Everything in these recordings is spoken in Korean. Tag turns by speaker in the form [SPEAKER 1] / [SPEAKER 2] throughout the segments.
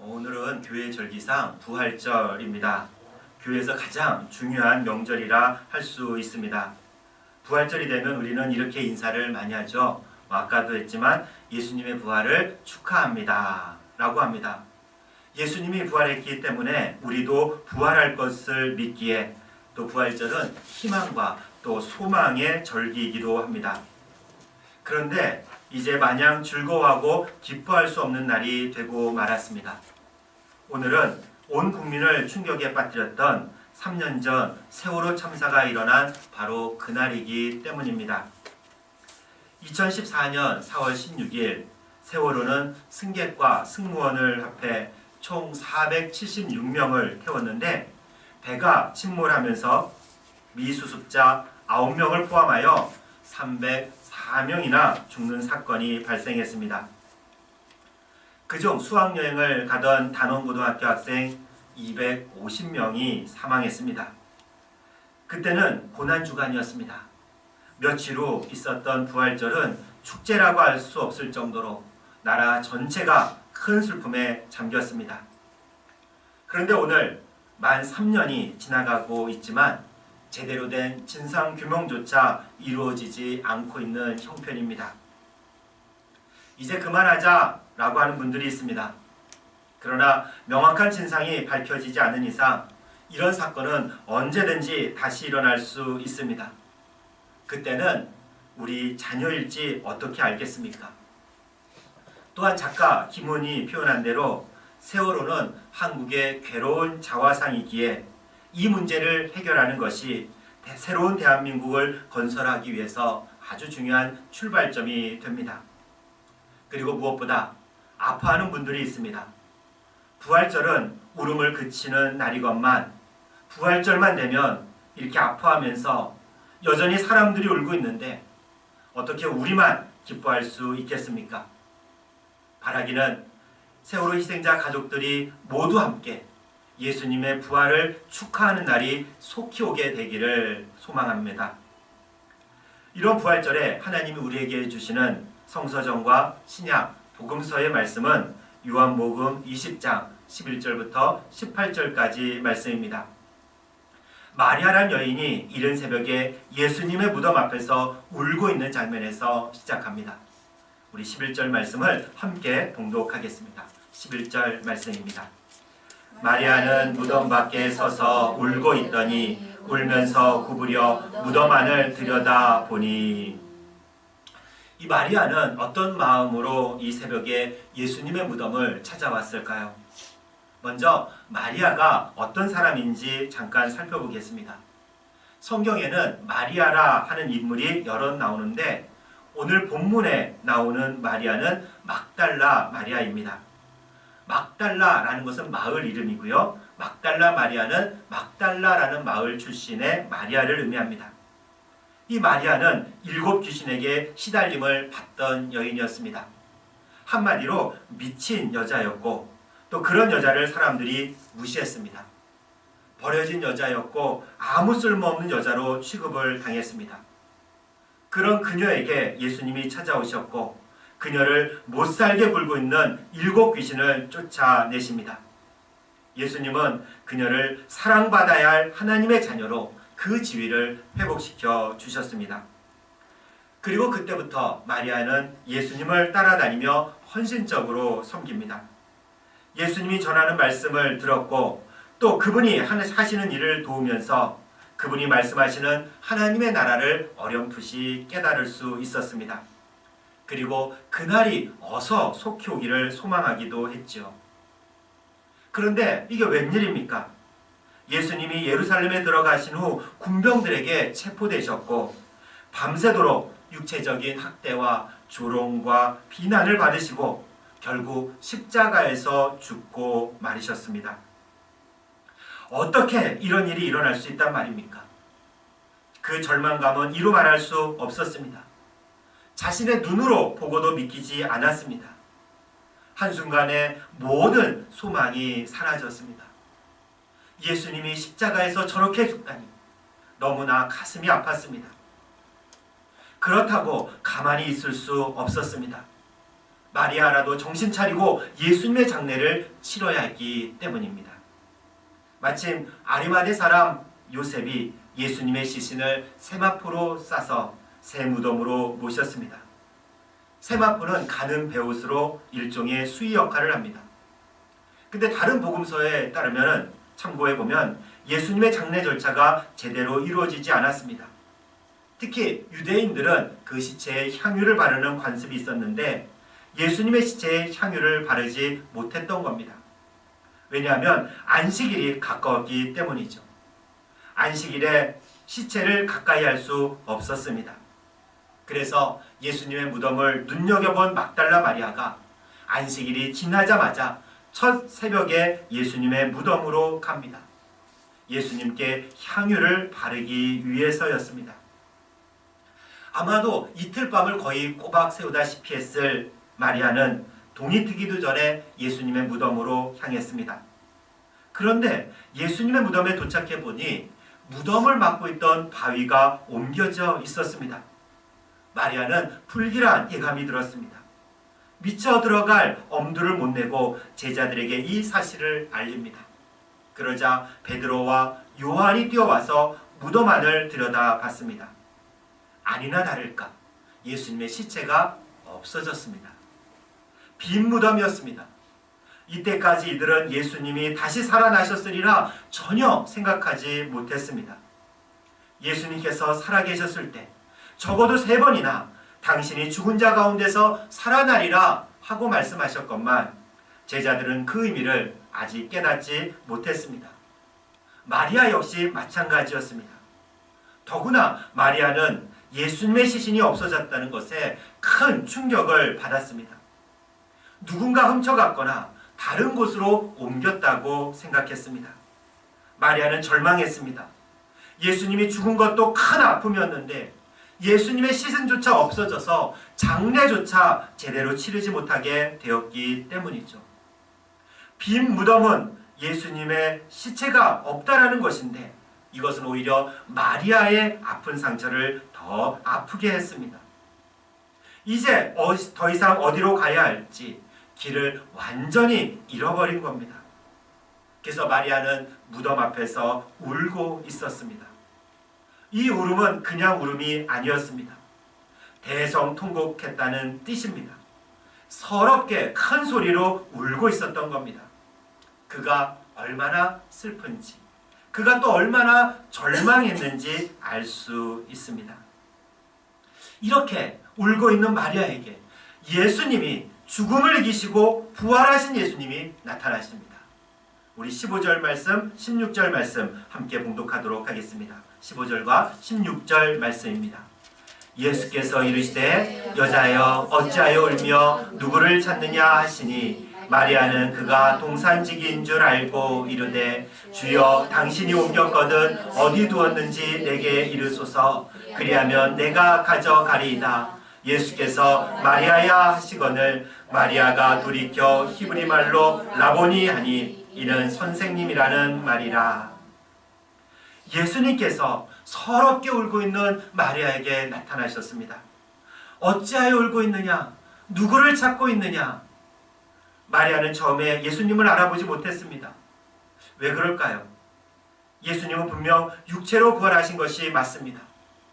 [SPEAKER 1] 오늘은 교회 절기상 부활절입니다. 교회에서 가장 중요한 명절이라 할 수 있습니다. 부활절이 되면 우리는 이렇게 인사를 많이 하죠. 뭐 아까도 했지만 예수님의 부활을 축하합니다. 라고 합니다. 예수님이 부활했기 때문에 우리도 부활할 것을 믿기에 또 부활절은 희망과 또 소망의 절기이기도 합니다. 그런데 이제 마냥 즐거워하고 기뻐할 수 없는 날이 되고 말았습니다. 오늘은 온 국민을 충격에 빠뜨렸던 3년 전 세월호 참사가 일어난 바로 그날이기 때문입니다. 2014년 4월 16일 세월호는 승객과 승무원을 합해 총 476명을 태웠는데 배가 침몰하면서 미수습자 9명을 포함하여 304명이나 죽는 사건이 발생했습니다. 그중 수학여행을 가던 단원고등학교 학생 250명이 사망했습니다. 그때는 고난주간이었습니다. 며칠 후 있었던 부활절은 축제라고 할 수 없을 정도로 나라 전체가 큰 슬픔에 잠겼습니다. 그런데 오늘 만 3년이 지나가고 있지만 제대로 된 진상 규명조차 이루어지지 않고 있는 형편입니다. 이제 그만하자 라고 하는 분들이 있습니다. 그러나 명확한 진상이 밝혀지지 않은 이상 이런 사건은 언제든지 다시 일어날 수 있습니다. 그때는 우리 자녀일지 어떻게 알겠습니까? 또한 작가 김훈이 표현한 대로 세월호는 한국의 괴로운 자화상이기에 이 문제를 해결하는 것이 새로운 대한민국을 건설하기 위해서 아주 중요한 출발점이 됩니다. 그리고 무엇보다 아파하는 분들이 있습니다. 부활절은 울음을 그치는 날이건만 부활절만 되면 이렇게 아파하면서 여전히 사람들이 울고 있는데 어떻게 우리만 기뻐할 수 있겠습니까? 바라기는 세월호 희생자 가족들이 모두 함께 예수님의 부활을 축하하는 날이 속히 오게 되기를 소망합니다. 이런 부활절에 하나님이 우리에게 주시는 성서정과 신약, 복음서의 말씀은 요한복음 20장 11절부터 18절까지 말씀입니다. 마리아란 여인이 이른 새벽에 예수님의 무덤 앞에서 울고 있는 장면에서 시작합니다. 우리 11절 말씀을 함께 봉독하겠습니다. 11절 말씀입니다. 마리아는 무덤 밖에 서서 울고 있더니 울면서 구부려 무덤 안을 들여다 보니 이 마리아는 어떤 마음으로 이 새벽에 예수님의 무덤을 찾아왔을까요? 먼저 마리아가 어떤 사람인지 잠깐 살펴보겠습니다. 성경에는 마리아라 하는 인물이 여러 나오는데 오늘 본문에 나오는 마리아는 막달라 마리아입니다. 막달라라는 것은 마을 이름이고요. 막달라 마리아는 막달라라는 마을 출신의 마리아를 의미합니다. 이 마리아는 일곱 귀신에게 시달림을 받던 여인이었습니다. 한마디로 미친 여자였고 또 그런 여자를 사람들이 무시했습니다. 버려진 여자였고 아무 쓸모없는 여자로 취급을 당했습니다. 그런 그녀에게 예수님이 찾아오셨고 그녀를 못살게 굴고 있는 일곱 귀신을 쫓아내십니다. 예수님은 그녀를 사랑받아야 할 하나님의 자녀로 그 지위를 회복시켜 주셨습니다. 그리고 그때부터 마리아는 예수님을 따라다니며 헌신적으로 섬깁니다. 예수님이 전하는 말씀을 들었고 또 그분이 하시는 일을 도우면서 그분이 말씀하시는 하나님의 나라를 어렴풋이 깨달을 수 있었습니다. 그리고 그날이 어서 속히 오기를 소망하기도 했죠. 그런데 이게 웬일입니까? 예수님이 예루살렘에 들어가신 후 군병들에게 체포되셨고 밤새도록 육체적인 학대와 조롱과 비난을 받으시고 결국 십자가에서 죽고 말이셨습니다. 어떻게 이런 일이 일어날 수 있단 말입니까? 그 절망감은 이루 말할 수 없었습니다. 자신의 눈으로 보고도 믿기지 않았습니다. 한순간에 모든 소망이 사라졌습니다. 예수님이 십자가에서 저렇게 죽다니 너무나 가슴이 아팠습니다. 그렇다고 가만히 있을 수 없었습니다. 마리아라도 정신 차리고 예수님의 장례를 치러야 했기 때문입니다. 마침 아리마대 사람 요셉이 예수님의 시신을 세마포로 싸서 새 무덤으로 모셨습니다. 세마포는 가는 배옷으로 일종의 수의 역할을 합니다. 근데 다른 복음서에 따르면 참고해 보면 예수님의 장례 절차가 제대로 이루어지지 않았습니다. 특히 유대인들은 그 시체에 향유를 바르는 관습이 있었는데 예수님의 시체에 향유를 바르지 못했던 겁니다. 왜냐하면 안식일이 가까웠기 때문이죠. 안식일에 시체를 가까이 할 수 없었습니다. 그래서 예수님의 무덤을 눈여겨본 막달라 마리아가 안식일이 지나자마자 첫 새벽에 예수님의 무덤으로 갑니다. 예수님께 향유를 바르기 위해서였습니다. 아마도 이틀 밤을 거의 꼬박 세우다시피 했을 마리아는 동이 트기도 전에 예수님의 무덤으로 향했습니다. 그런데 예수님의 무덤에 도착해 보니 무덤을 막고 있던 바위가 옮겨져 있었습니다. 마리아는 불길한 예감이 들었습니다. 미쳐 들어갈 엄두를 못 내고 제자들에게 이 사실을 알립니다. 그러자 베드로와 요한이 뛰어와서 무덤 안을 들여다봤습니다. 아니나 다를까 예수님의 시체가 없어졌습니다. 빈 무덤이었습니다. 이때까지 이들은 예수님이 다시 살아나셨으리라 전혀 생각하지 못했습니다. 예수님께서 살아계셨을 때 적어도 세 번이나 당신이 죽은 자 가운데서 살아나리라 하고 말씀하셨건만 제자들은 그 의미를 아직 깨닫지 못했습니다. 마리아 역시 마찬가지였습니다. 더구나 마리아는 예수님의 시신이 없어졌다는 것에 큰 충격을 받았습니다. 누군가 훔쳐갔거나 다른 곳으로 옮겼다고 생각했습니다. 마리아는 절망했습니다. 예수님이 죽은 것도 큰 아픔이었는데 예수님의 시신조차 없어져서 장례조차 제대로 치르지 못하게 되었기 때문이죠. 빈 무덤은 예수님의 시체가 없다라는 것인데 이것은 오히려 마리아의 아픈 상처를 더 아프게 했습니다. 이제 어, 더 이상 어디로 가야 할지 길을 완전히 잃어버린 겁니다. 그래서 마리아는 무덤 앞에서 울고 있었습니다. 이 울음은 그냥 울음이 아니었습니다. 대성통곡했다는 뜻입니다. 서럽게 큰 소리로 울고 있었던 겁니다. 그가 얼마나 슬픈지, 그가 또 얼마나 절망했는지 알 수 있습니다. 이렇게 울고 있는 마리아에게 예수님이 죽음을 이기시고 부활하신 예수님이 나타나십니다. 우리 15절 말씀, 16절 말씀 함께 봉독하도록 하겠습니다. 15절과 16절 말씀입니다. 예수께서 이르시되 여자여 어찌하여 울며 누구를 찾느냐 하시니 마리아는 그가 동산지기인 줄 알고 이르되 주여 당신이 옮겼거든 어디 두었는지 내게 이르소서. 그리하면 내가 가져가리이다. 예수께서 마리아야 하시거늘 마리아가 돌이켜 히브리 말로 라보니 하니 이는 선생님이라는 말이라 예수님께서 서럽게 울고 있는 마리아에게 나타나셨습니다. 어찌하여 울고 있느냐? 누구를 찾고 있느냐? 마리아는 처음에 예수님을 알아보지 못했습니다. 왜 그럴까요? 예수님은 분명 육체로 부활하신 것이 맞습니다.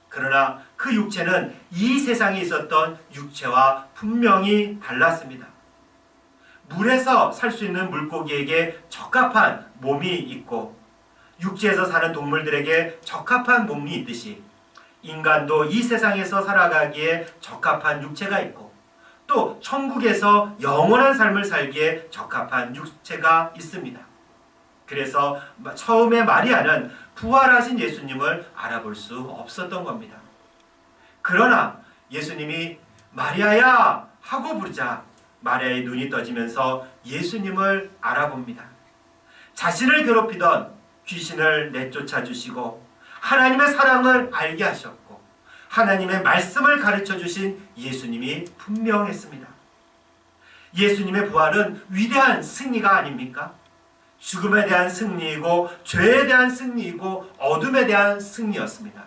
[SPEAKER 1] 그러나 그 육체는 이 세상에 있었던 육체와 분명히 달랐습니다. 물에서 살 수 있는 물고기에게 적합한 몸이 있고 육지에서 사는 동물들에게 적합한 몸이 있듯이 인간도 이 세상에서 살아가기에 적합한 육체가 있고 또 천국에서 영원한 삶을 살기에 적합한 육체가 있습니다. 그래서 처음에 마리아는 부활하신 예수님을 알아볼 수 없었던 겁니다. 그러나 예수님이 마리아야 하고 부르자 마리아의 눈이 떠지면서 예수님을 알아봅니다. 자신을 괴롭히던 귀신을 내쫓아 주시고 하나님의 사랑을 알게 하셨고 하나님의 말씀을 가르쳐 주신 예수님이 분명했습니다. 예수님의 부활은 위대한 승리가 아닙니까? 죽음에 대한 승리이고 죄에 대한 승리이고 어둠에 대한 승리였습니다.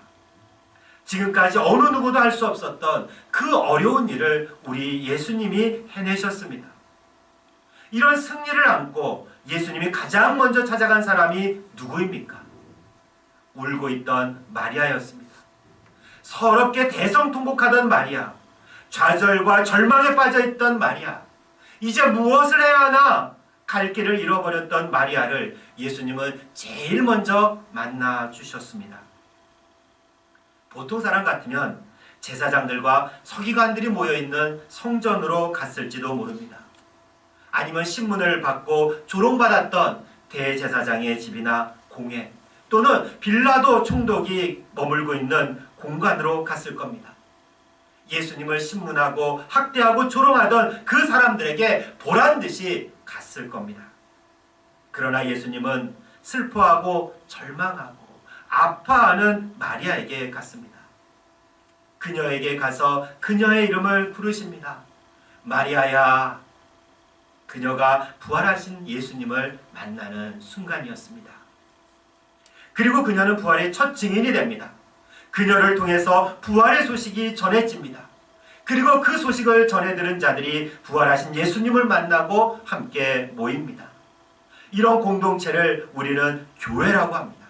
[SPEAKER 1] 지금까지 어느 누구도 할 수 없었던 그 어려운 일을 우리 예수님이 해내셨습니다. 이런 승리를 안고 예수님이 가장 먼저 찾아간 사람이 누구입니까? 울고 있던 마리아였습니다. 서럽게 대성통곡하던 마리아, 좌절과 절망에 빠져 있던 마리아, 이제 무엇을 해야 하나 갈 길을 잃어버렸던 마리아를 예수님은 제일 먼저 만나 주셨습니다. 보통 사람 같으면 제사장들과 서기관들이 모여 있는 성전으로 갔을지도 모릅니다. 아니면 신문을 받고 조롱받았던 대제사장의 집이나 공회 또는 빌라도 총독이 머물고 있는 공간으로 갔을 겁니다. 예수님을 신문하고 학대하고 조롱하던 그 사람들에게 보란 듯이 갔을 겁니다. 그러나 예수님은 슬퍼하고 절망하고 아파하는 마리아에게 갔습니다. 그녀에게 가서 그녀의 이름을 부르십니다. 마리아야. 그녀가 부활하신 예수님을 만나는 순간이었습니다. 그리고 그녀는 부활의 첫 증인이 됩니다. 그녀를 통해서 부활의 소식이 전해집니다. 그리고 그 소식을 전해 들은 자들이 부활하신 예수님을 만나고 함께 모입니다. 이런 공동체를 우리는 교회라고 합니다.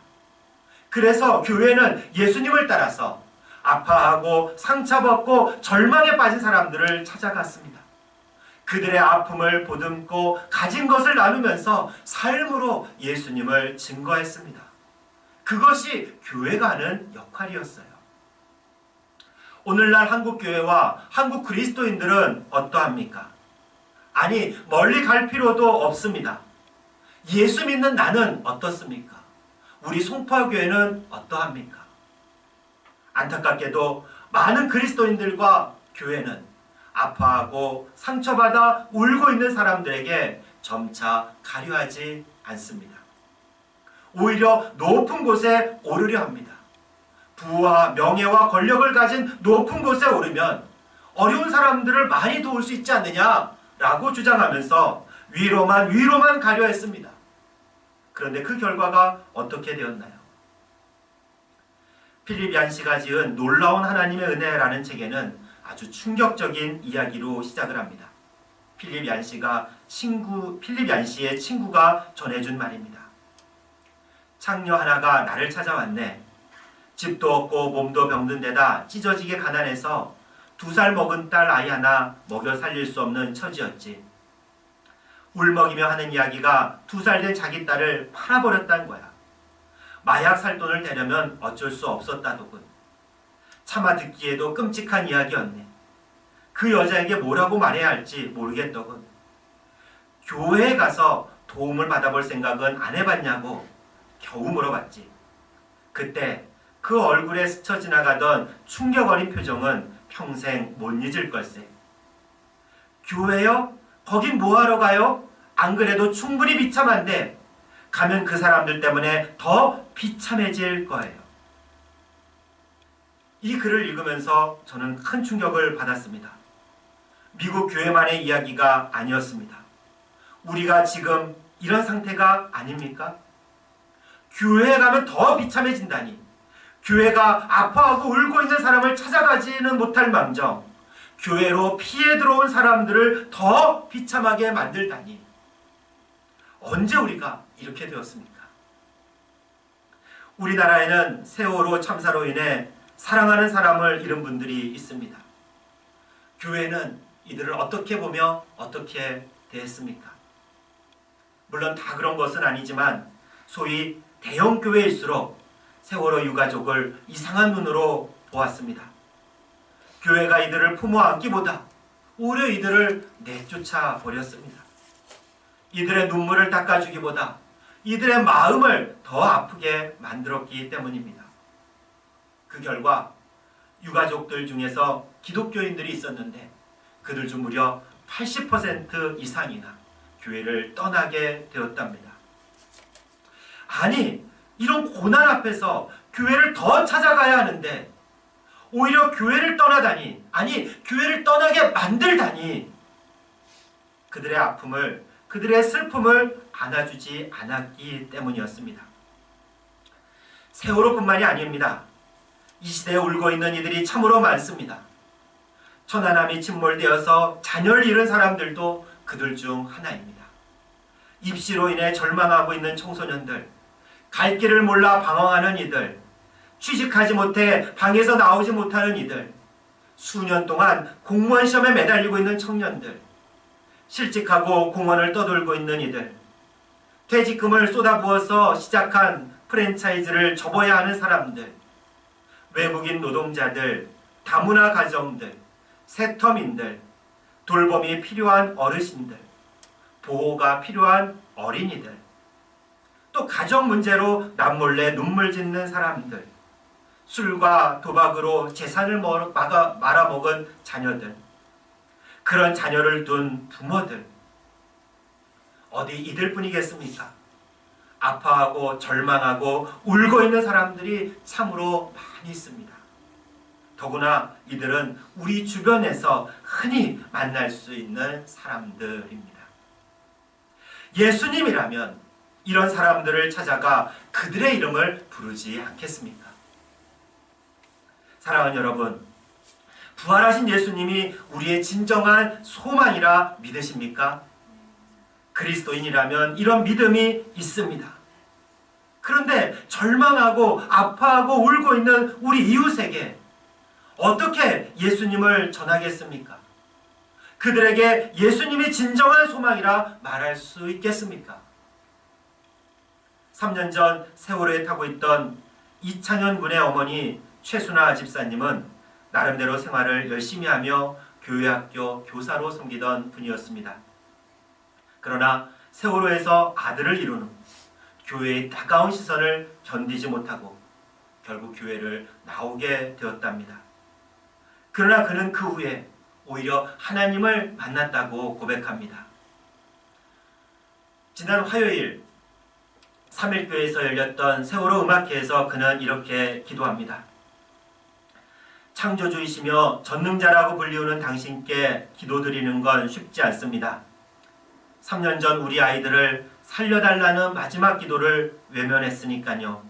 [SPEAKER 1] 그래서 교회는 예수님을 따라서 아파하고 상처받고 절망에 빠진 사람들을 찾아갔습니다. 그들의 아픔을 보듬고 가진 것을 나누면서 삶으로 예수님을 증거했습니다. 그것이 교회가 하는 역할이었어요. 오늘날 한국 교회와 한국 그리스도인들은 어떠합니까? 아니, 멀리 갈 필요도 없습니다. 예수 믿는 나는 어떻습니까? 우리 송파교회는 어떠합니까? 안타깝게도 많은 그리스도인들과 교회는 아파하고 상처받아 울고 있는 사람들에게 점차 가려하지 않습니다. 오히려 높은 곳에 오르려 합니다. 부와 명예와 권력을 가진 높은 곳에 오르면 어려운 사람들을 많이 도울 수 있지 않느냐라고 주장하면서 위로만 위로만 가려 했습니다. 그런데 그 결과가 어떻게 되었나요? 필립 얀시가 지은 놀라운 하나님의 은혜라는 책에는 아주 충격적인 이야기로 시작을 합니다. 필립 얀시가 친구 필립 얀시의 친구가 전해준 말입니다. 창녀 하나가 나를 찾아왔네. 집도 없고 몸도 병든 데다 찢어지게 가난해서 두 살 먹은 딸 아이 하나 먹여 살릴 수 없는 처지였지. 울먹이며 하는 이야기가 두 살 된 자기 딸을 팔아버렸다는 거야. 마약 살 돈을 대려면 어쩔 수 없었다더군. 차마 듣기에도 끔찍한 이야기였네. 그 여자에게 뭐라고 말해야 할지 모르겠더군. 교회에 가서 도움을 받아볼 생각은 안 해봤냐고 겨우 물어봤지. 그때 그 얼굴에 스쳐 지나가던 충격 어린 표정은 평생 못 잊을 걸세. 교회요? 거긴 뭐하러 가요? 안 그래도 충분히 비참한데 가면 그 사람들 때문에 더 비참해질 거예요. 이 글을 읽으면서 저는 큰 충격을 받았습니다. 미국 교회만의 이야기가 아니었습니다. 우리가 지금 이런 상태가 아닙니까? 교회에 가면 더 비참해진다니. 교회가 아파하고 울고 있는 사람을 찾아가지는 못할 망정. 교회로 피해 들어온 사람들을 더 비참하게 만들다니. 언제 우리가 이렇게 되었습니까? 우리나라에는 세월호 참사로 인해 사랑하는 사람을 잃은 분들이 있습니다. 교회는 이들을 어떻게 보며 어떻게 대했습니까? 물론 다 그런 것은 아니지만 소위 대형 교회일수록 세월호 유가족을 이상한 눈으로 보았습니다. 교회가 이들을 품어 안기보다 오히려 이들을 내쫓아 버렸습니다. 이들의 눈물을 닦아주기보다 이들의 마음을 더 아프게 만들었기 때문입니다. 그 결과 유가족들 중에서 기독교인들이 있었는데 그들 중 무려 80% 이상이나 교회를 떠나게 되었답니다. 아니, 이런 고난 앞에서 교회를 더 찾아가야 하는데 오히려 교회를 떠나다니, 아니, 교회를 떠나게 만들다니 그들의 아픔을, 그들의 슬픔을 안아주지 않았기 때문이었습니다. 세월호뿐만이 아닙니다. 이 시대에 울고 있는 이들이 참으로 많습니다. 천안함이 침몰되어서 자녀를 잃은 사람들도 그들 중 하나입니다. 입시로 인해 절망하고 있는 청소년들, 갈 길을 몰라 방황하는 이들, 취직하지 못해 방에서 나오지 못하는 이들, 수년 동안 공무원 시험에 매달리고 있는 청년들, 실직하고 공원을 떠돌고 있는 이들, 퇴직금을 쏟아부어서 시작한 프랜차이즈를 접어야 하는 사람들, 외국인 노동자들, 다문화 가정들, 세터민들, 돌봄이 필요한 어르신들, 보호가 필요한 어린이들, 또 가정 문제로 남몰래 눈물 짓는 사람들, 술과 도박으로 재산을 말아먹은 자녀들, 그런 자녀를 둔 부모들, 어디 이들뿐이겠습니까? 아파하고 절망하고 울고 있는 사람들이 참으로 많이 있습니다. 더구나 이들은 우리 주변에서 흔히 만날 수 있는 사람들입니다. 예수님이라면 이런 사람들을 찾아가 그들의 이름을 부르지 않겠습니까? 사랑하는 여러분, 부활하신 예수님이 우리의 진정한 소망이라 믿으십니까? 그리스도인이라면 이런 믿음이 있습니다. 그런데 절망하고 아파하고 울고 있는 우리 이웃에게 어떻게 예수님을 전하겠습니까? 그들에게 예수님이 진정한 소망이라 말할 수 있겠습니까? 3년 전 세월호에 타고 있던 이창현 군의 어머니 최순아 집사님은 나름대로 생활을 열심히 하며 교회학교 교사로 섬기던 분이었습니다. 그러나 세월호에서 아들을 후 교회의 따가운 시선을 견디지 못하고 결국 교회를 나오게 되었답니다. 그러나 그는 그 후에 오히려 하나님을 만났다고 고백합니다. 지난 화요일 3일교회에서 열렸던 세월호 음악회에서 그는 이렇게 기도합니다. 창조주이시며 전능자라고 불리우는 당신께 기도드리는 건 쉽지 않습니다. 3년 전 우리 아이들을 살려달라는 마지막 기도를 외면했으니까요.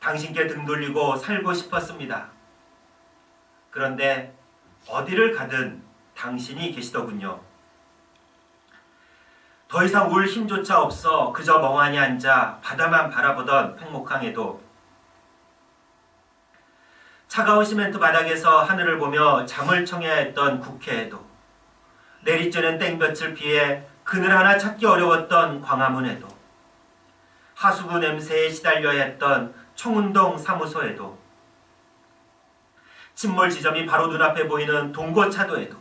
[SPEAKER 1] 당신께 등 돌리고 살고 싶었습니다. 그런데 어디를 가든 당신이 계시더군요. 더 이상 울 힘조차 없어 그저 멍하니 앉아 바다만 바라보던 팽목항에도 차가운 시멘트 바닥에서 하늘을 보며 잠을 청해야 했던 국회에도 내리쬐는 땡볕을 피해 그늘 하나 찾기 어려웠던 광화문에도 하수구 냄새에 시달려야 했던 청운동 사무소에도 침몰 지점이 바로 눈앞에 보이는 동고차도에도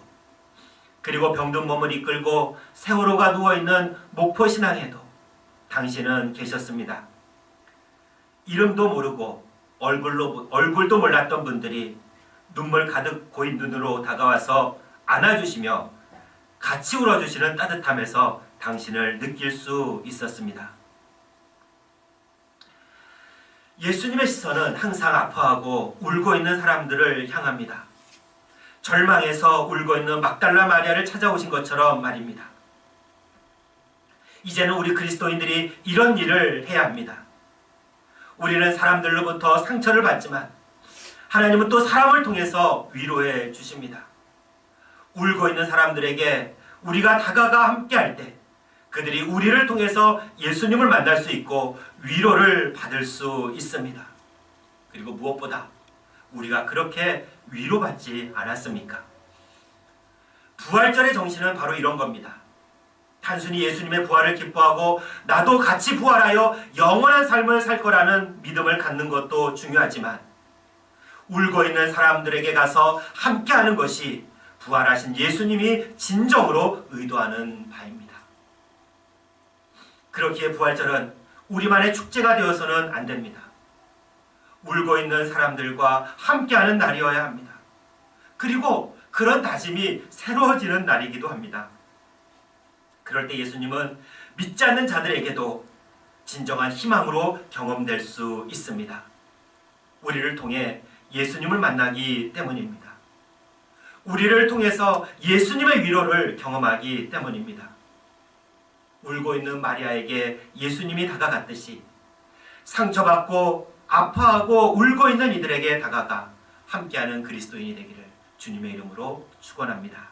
[SPEAKER 1] 그리고 병든 몸을 이끌고 세월호가 누워있는 목포신항에도 당신은 계셨습니다. 이름도 모르고 얼굴로, 얼굴도 몰랐던 분들이 눈물 가득 고인 눈으로 다가와서 안아주시며 같이 울어주시는 따뜻함에서 당신을 느낄 수 있었습니다. 예수님의 시선은 항상 아파하고 울고 있는 사람들을 향합니다. 절망해서 울고 있는 막달라 마리아를 찾아오신 것처럼 말입니다. 이제는 우리 그리스도인들이 이런 일을 해야 합니다. 우리는 사람들로부터 상처를 받지만 하나님은 또 사람을 통해서 위로해 주십니다. 울고 있는 사람들에게 우리가 다가가 함께 할 때 그들이 우리를 통해서 예수님을 만날 수 있고 위로를 받을 수 있습니다. 그리고 무엇보다 우리가 그렇게 위로받지 않았습니까? 부활절의 정신은 바로 이런 겁니다. 단순히 예수님의 부활을 기뻐하고 나도 같이 부활하여 영원한 삶을 살 거라는 믿음을 갖는 것도 중요하지만 울고 있는 사람들에게 가서 함께하는 것이 부활하신 예수님이 진정으로 의도하는 바입니다. 그렇기에 부활절은 우리만의 축제가 되어서는 안 됩니다. 울고 있는 사람들과 함께하는 날이어야 합니다. 그리고 그런 다짐이 새로워지는 날이기도 합니다. 그럴 때 예수님은 믿지 않는 자들에게도 진정한 희망으로 경험될 수 있습니다. 우리를 통해 예수님을 만나기 때문입니다. 우리를 통해서 예수님의 위로를 경험하기 때문입니다. 울고 있는 마리아에게 예수님이 다가갔듯이 상처받고 아파하고 울고 있는 이들에게 다가가 함께하는 그리스도인이 되기를 주님의 이름으로 축원합니다.